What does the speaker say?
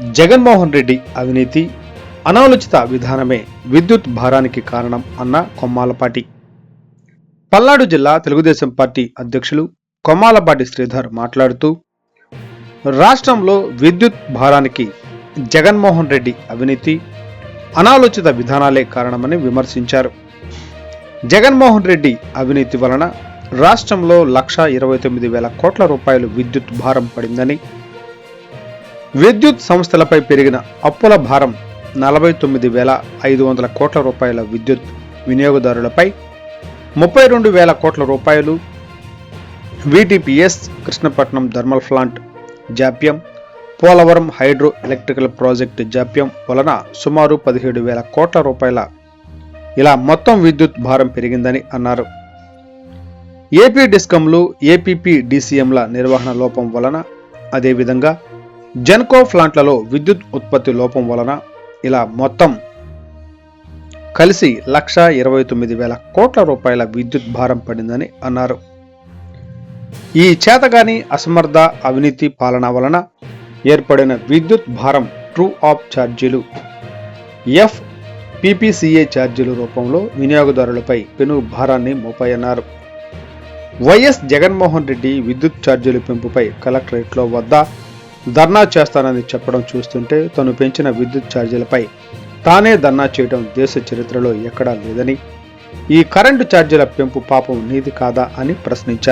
జగన్మోహన్ రెడ్డి అవినీతి అనాలోచిత విధానమే విద్యుత్ భారానికి కారణం అన్న కొమ్మాలపాటి. పల్నాడు జిల్లా తెలుగుదేశం పార్టీ అధ్యక్షులు కొమ్మాలపాటి శ్రీధర్ మాట్లాడుతూ రాష్ట్రంలో విద్యుత్ భారానికి జగన్మోహన్ రెడ్డి అవినీతి అనాలోచిత విధానాలే కారణమని విమర్శించారు. జగన్మోహన్ రెడ్డి అవినీతి వలన రాష్ట్రంలో లక్ష ఇరవై తొమ్మిది వేల కోట్ల రూపాయలు విద్యుత్ భారం పడిందని విద్యుత్ సంస్థలపై పెరిగిన అప్పుల భారం నలభై తొమ్మిది వేల ఐదు వందల కోట్ల రూపాయల విద్యుత్ వినియోగదారులపై ముప్పై రెండు వేల కోట్ల రూపాయలు. విటిపిఎస్ కృష్ణపట్నం థర్మల్ ప్లాంట్ జాప్యం. పోలవరం హైడ్రో ఎలక్ట్రికల్ ప్రాజెక్టు జాప్యం వలన సుమారు పదిహేడు వేల కోట్ల రూపాయల ఇలా మొత్తం విద్యుత్ భారం పెరిగిందని అన్నారు. ఏపీ డిస్కంలు ఏపీపీ డిసిఎంల నిర్వహణ లోపం వలన అదేవిధంగా జెన్కో ప్లాంట్లలో విద్యుత్ ఉత్పత్తి లోపం వలన ఇలా మొత్తం కలిసి లక్ష ఇరవై తొమ్మిది వేల కోట్ల రూపాయల విద్యుత్ భారం పడిందని అన్నారు. ఈ చేతగాని అసమర్థ అవినీతి పాలన వలన ఏర్పడిన విద్యుత్ భారం ట్రూ ఆఫ్ ఛార్జీలు ఎఫ్ పీపీసీఏ ఛార్జీల రూపంలో వినియోగదారులపై పెను భారాన్ని మోపాయన్నారు. వైఎస్ జగన్మోహన్ రెడ్డి విద్యుత్ ఛార్జీల పెంపుపై కలెక్టరేట్లో వద్ద ధర్నా చేస్తానని చెప్పడం చూస్తుంటే తను పెంచిన విద్యుత్ ఛార్జీలపై తానే ధర్నా చేయడం దేశ చరిత్రలో ఎక్కడా లేదని. ఈ కరెంటు ఛార్జీల పెంపు పాపం నీది కాదా అని ప్రశ్నించారు.